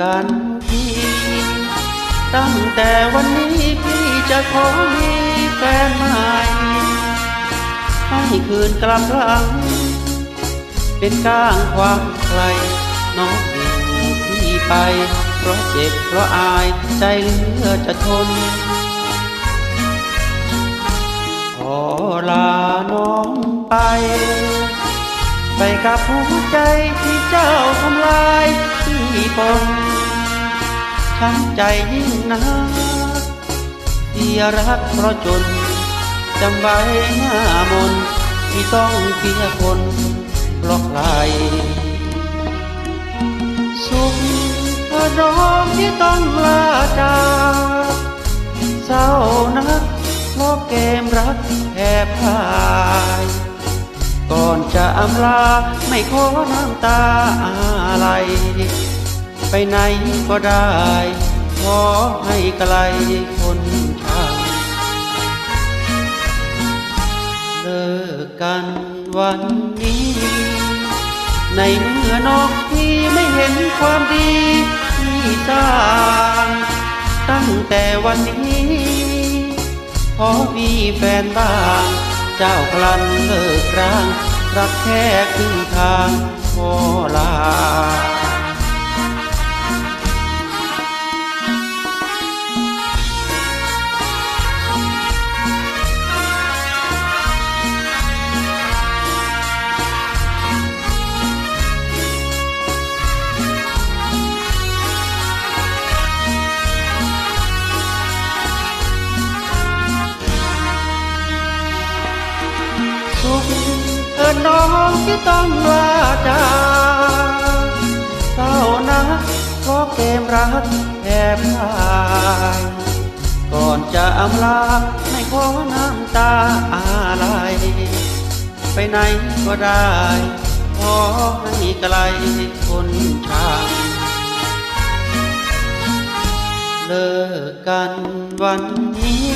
กันทีตั้งแต่วันนี้พี่จะขอมีแฟนใหม่ให้คืนกลับหลัง เป็นก้างความใครน้องอยู่พี่ไป เพราะเจ็บเพราะอายใจเหลือจะทน ขอลาน้องไป ไปกับหัวใจที่เจ้าทำลาย ช้ำใจยิ่งนักที่รักเพราะจน จำไว้หน้ามนที่ต้องเพียคนเพราะใครสุขพระน้องที่ต้องลาจาเศร้านักเพราะเกมรักแอบพายก่อนจะอำลาไม่ขอน้ำตาอะไร ไปไหนก็ได้ ขอให้ไกลคนช่างเลิกกันวันนี้ ในเมื่อน้องพี่ไม่เห็นความดีที่สร้าง ตั้งแต่วันนี้พอมีแฟนบ้าง เจ้ากลันเลิกร้าง รักแค่ครึ่งทางพอ สุขเธอน้องที่ต้องลาจากเศร้านักเพราะเกมรักแอบพายก่อนจะอำลาไม่ขอน้ำตาอะไรไปไหนก็ได้ขอให้ไกลคนช่างเลิกกันวันนี้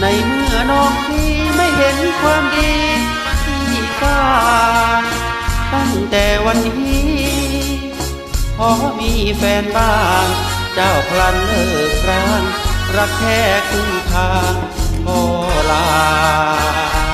ในเมื่อน้องพี่ เห็นความดีที่สร้าตั้งแต่วันนี้พอมีแฟนบ้าง เจ้าพลันเลิกร้าง รักแค่ครึ่งทางพอลา